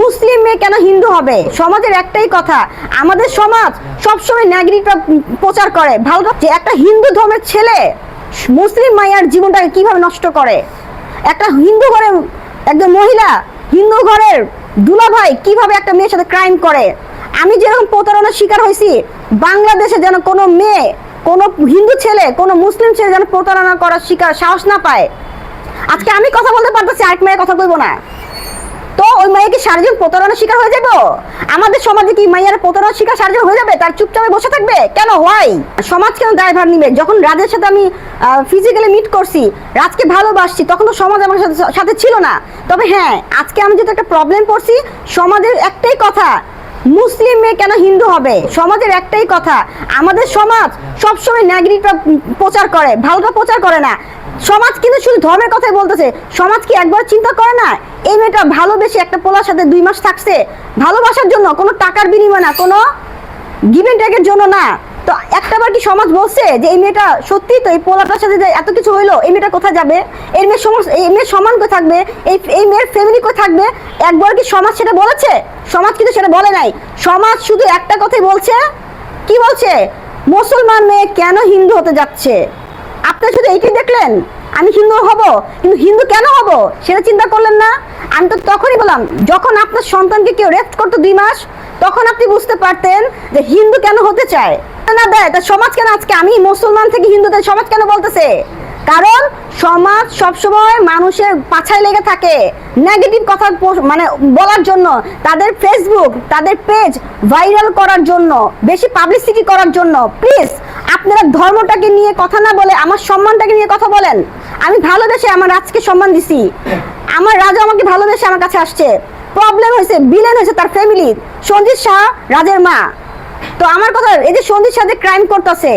মুসলিম মেয়ে কেন হিন্দু হবে? সমাজের একটাই কথা। আমাদের সমাজ সবসময় নেগেটিভটা প্রচার করে। ভালো যে একটা হিন্দু ধর্মের ছেলে মুসলিম মাইয়ার জীবনটাকে কীভাবে নষ্ট করে? একটা হিন্দু ঘরে একজন মহিলা হিন্দু ঘরের দুলাভাই কীভাবে একটা মেয়ের সাথে ক্রাইম করে? আমি যেরকম প্রতারণার শিকার হয়েছি, বাংলাদেশে যেন কোনো মেয়ে, কোনো হিন্দু ছেলে, কোনো মুসলিম ছেলে যেন প্রতারণা করার শিকার সাহস না পায়। আজকে আমি কথা বলতে পারতেছি, আরেক মেয়ের কথা বলব না। মেয়ে কি সারাজীবন প্রতারণার শিকার হয়ে যাব? আমাদের সমাজে কি মাইয়ার প্রতারণার শিকার সারাজীবন হয়ে যাবে? তার চুপচাপে বসে থাকবে? কেন? হয় সমাজ কেন দায়ভার নিবে? যখন রাজের সাথে আমি ফিজিক্যালি মিট করছি, রাজকে ভালোবাসছি, তখন তো সমাজ আমার সাথে সাথে ছিল না। তবে হ্যাঁ আজকে আমি যেহেতু একটা প্রবলেম পড়ছি, সমাজের একটাই কথা, মুসলিম মেয়ে কেন হিন্দু হবে? সমাজের একটাই কথা, আমাদের সমাজ সবসময় নেগেটিভটা প্রচার করে, ভালোটা প্রচার করে না। সমাজ কিন্তু শুধু ধর্মের কথাই বলতেছে। সমাজ কি একবার চিন্তা করে না? এই মেয়েটা ভালোবেসে একটা পোলার সাথে দুই মাস থাকছে। ভালোবাসার জন্য কোনো টাকার বিনিময় না, কোনো গিভেন টেকের জন্য না। তো একটাবার কি সমাজ বলছে যে এই মেয়েটা সত্যি তো এই পোলাটার সাথে যে এত কিছু হইল, এই মেয়েটা কোথায় যাবে? এই মেয়ের সমাজ এই মেয়ের সমান কোথায় থাকবে? এই এই মেয়ের ফ্যামিলি কোথায় থাকবে? একবার কি সমাজ সেটা বলেছে? সমাজ কিন্তু সেটা বলে নাই। সমাজ শুধু একটা কথাই বলছে। কি বলছে? মুসলমান মেয়ে কেন হিন্দু হতে যাচ্ছে? আপনি শুধু এইটাই দেখলেন? আমি হিন্দু হব, কিন্তু হিন্দু কেন হব? সেটা চিন্তা করলেন না। আমি তো তখনই বললাম, যখন আপনার সন্তানকে কেউ রেস্ট করতো দুই মাস, তখন আপনি বুঝতে পারতেন যে হিন্দু কেন হতে চায়। না দেয় তা সমাজ কেন আজকে? আমি মুসলমান থেকে হিন্দুদের সমাজ কেন বলতেছে? কারণ সমাজ সবসময় মানুষের পাছায় লেগে থাকে। নেগেটিভ কথা মানে বলার জন্য, তাদের ফেসবুক তাদের পেজ ভাইরাল করার জন্য, বেশি পাবলিসিটি করার জন্য। প্লিজ আপনারা ধর্মটাকে নিয়ে কথা না বলে, আমার সম্মানটাকে নিয়ে কথা বলেন। আমি ভালোবেসে আমার রাজকে সম্মান দিছি। আমার রাজা আমাকে ভালোবেসে আমার কাছে আসছে। প্রবলেম হয়েছে বিলেন হয়েছে তার ফ্যামিলি সঞ্জিত শাহ, রাজের মা। তো আমার কথা, এই যে সন্ধির সাথে ক্রাইম করতেছে,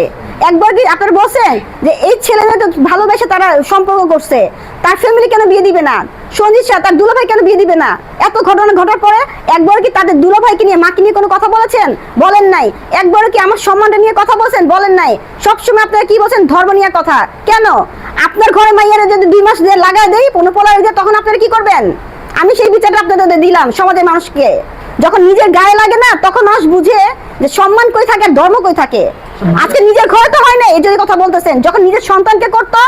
একবার কি আপনার বলছেন যে এই ছেলে মেয়ে তো ভালোবেসে তারা সম্পর্ক করছে? তার ফ্যামিলি কেন বিয়ে দিবে না? সঞ্জিত শাহ তার দুলাভাই কেন বিয়ে দিবে না? এত ঘটনা ঘটার পরে একবার কি তাদের দুলাভাইকে নিয়ে মাকে নিয়ে কোনো কথা বলেছেন? বলেন নাই। একবার কি আমার সম্মানটা নিয়ে কথা বলছেন? বলেন নাই। সবসময় আপনারা কি বলছেন? ধর্ম নিয়ে কথা। কেন? আপনার ঘরে মাইয়ারা যদি দুই মাস দিয়ে লাগায় দেয় পনেরো পোলারে দিয়ে তখন আপনারা কি করবেন? আমি সেই বিচারটা আপনাদের দিলাম, সমাজের মানুষকে। যখন নিজের গায়ে লাগে না, তখন মানুষ বুঝে যে সম্মান কই থাকে ধর্ম কই থাকে। আজকে নিজের ঘরে তো হয় না এই যদি কথা বলতেছেন, যখন নিজের সন্তানকে করতো,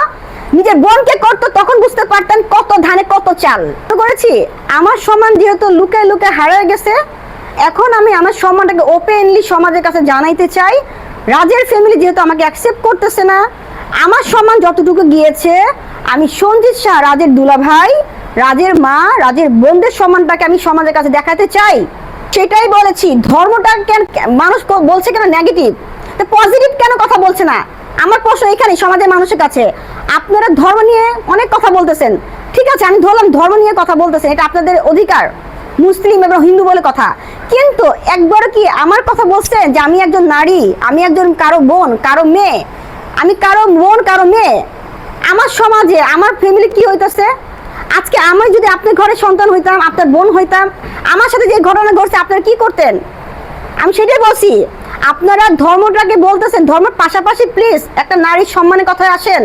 নিজের বোনকে করতো, তখন বুঝতে পারতেন কত ধানে কত চাল। তো করেছি। আমার সম্মান যেহেতু লুকে লুকে হারিয়ে গেছে, এখন আমি আমার সম্মানটাকে ওপেনলি সমাজের কাছে জানাইতে চাই। রাজের ফ্যামিলি যেহেতু আমাকে অ্যাকসেপ্ট করতেছে না আমার সম্মান যতটুকু গিয়েছে, আমি সঞ্জিত শাহ, রাজের দুলাভাই, রাজের মা, রাজের বোনদের সম্মানটাকে আমি সমাজের কাছে দেখাতে চাই। সেটাই বলেছি, ধর্মটা কেন, মানুষ বলছে কেন নেগেটিভ তো পজিটিভ কেন কথা বলছে না? আমার প্রশ্ন এখানে সমাজের মানুষের কাছে। আপনারা ধর্ম নিয়ে অনেক কথা বলতেছেন। ঠিক আছে, আমি ধরলাম ধর্ম নিয়ে কথা বলতেছেন, এটা আপনাদের অধিকার। মুসলিম এবং হিন্দু বলে কথা। কিন্তু একবার কি আমার কথা বলছেন যে আমি একজন নারী, আমি একজন কারও বোন, কারও মেয়ে? আমি কারও বোন কারও মেয়ে। আমার সমাজে, আমার ফ্যামিলি কি হইতেছে? আজকে আমি যদি আপনার ঘরে সন্তান হইতাম, আপনার বোন হইতাম, আমার সাথে যে ঘটনা ঘটছে, আপনারা কি করতেন? আমি সেটাই বলছি, আপনারা ধর্মটাকে বলতেছেন, ধর্মের পাশাপাশি প্লিজ একটা নারীর সম্মানের কথায় আসেন।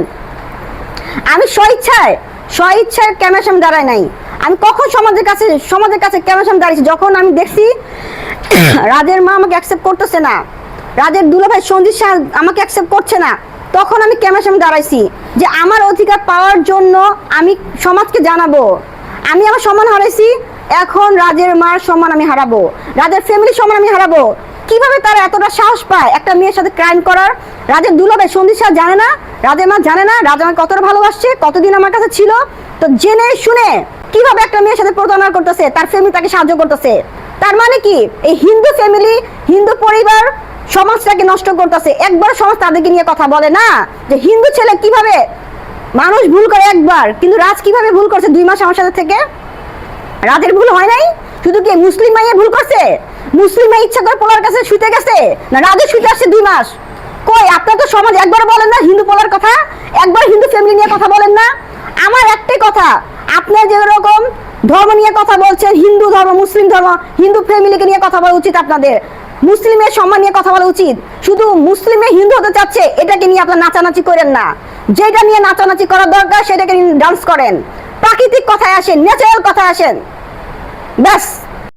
আমি স্বইচ্ছায় স্বইচ্ছায় ক্যামেরার সামনে দাঁড়াই নাই? আমি কখন সমাজের কাছে সমাজের কাছে ক্যামেরার সামনে দাঁড়িয়েছি? যখন আমি দেখছি, রাজের মা আমাকে অ্যাকসেপ্ট করতেছে না, রাজের দুলাভাই সঞ্জিত শাহ আমাকে অ্যাকসেপ্ট করছে না তখন আমি ক্যামেরার সামনে দাঁড়াইছি? যে আমার অধিকার পাওয়ার জন্য আমি সমাজকে জানাব। আমি আমার সম্মান হারাইছি, এখন রাজের মার সম্মান আমি হারাবো। রাজের ফ্যামিলির সম্মান আমি হারাবো। কীভাবে তারা এতটা সাহস পায় একটা মেয়ের সাথে ক্রাইম করার? রাজের দুলাভাই সন্দীপ শাহ জানে না, রাজের মা জানে না, রাজা আমাকে কতটা ভালোবাসছে, কতদিন আমার কাছে ছিল। তো জেনে শুনে কীভাবে একটা মেয়ের সাথে প্রতারণা করতেছে, তার ফ্যামিলি তাকে সাহায্য করতেছে। তার মানে কি? এই হিন্দু ফ্যামিলি হিন্দু পরিবার সমাজটাকে নষ্ট করতেছে। একবার সমাজ তাদেরকে নিয়ে কথা বলে, না, যে হিন্দু ছেলে কীভাবে মানুষ ভুল করে একবার, কিন্তু রাজ কীভাবে ভুল করছে দুই মাস আমার সাথে থেকে? রাজের ভুল হয় নাই? শুধু কি মুসলিম মাইয়া ভুল করছে? মুসলিম মাই ইচ্ছা করে পোলার কাছে শুতে গেছে? না রাজে শুতে আসছে দুই মাস? কই, আপনার তো সমাজ একবার বলেন না হিন্দু পোলার কথা? একবার হিন্দু ফ্যামিলি নিয়ে কথা বলেন না? আমার একটাই কথা, আপনার যেরকম ধর্ম নিয়ে কথা বলছেন, হিন্দু ধর্ম, মুসলিম ধর্ম, হিন্দু ফ্যামিলিকে নিয়ে কথা বলা উচিত আপনাদের। মুসলিমের সম্মান নিয়ে কথা বলা উচিত। শুধু মুসলিমে হিন্দু হতে চাচ্ছে, এটাকে নিয়ে আপনার নাচানাচি করেন না। যেটা নিয়ে নাচানাচি করা দরকার, সেটাকে ডান্স করেন। প্রাকৃতিক কথায় আসেন ন্যাচারাল কথায় আসেন। ব্যাস।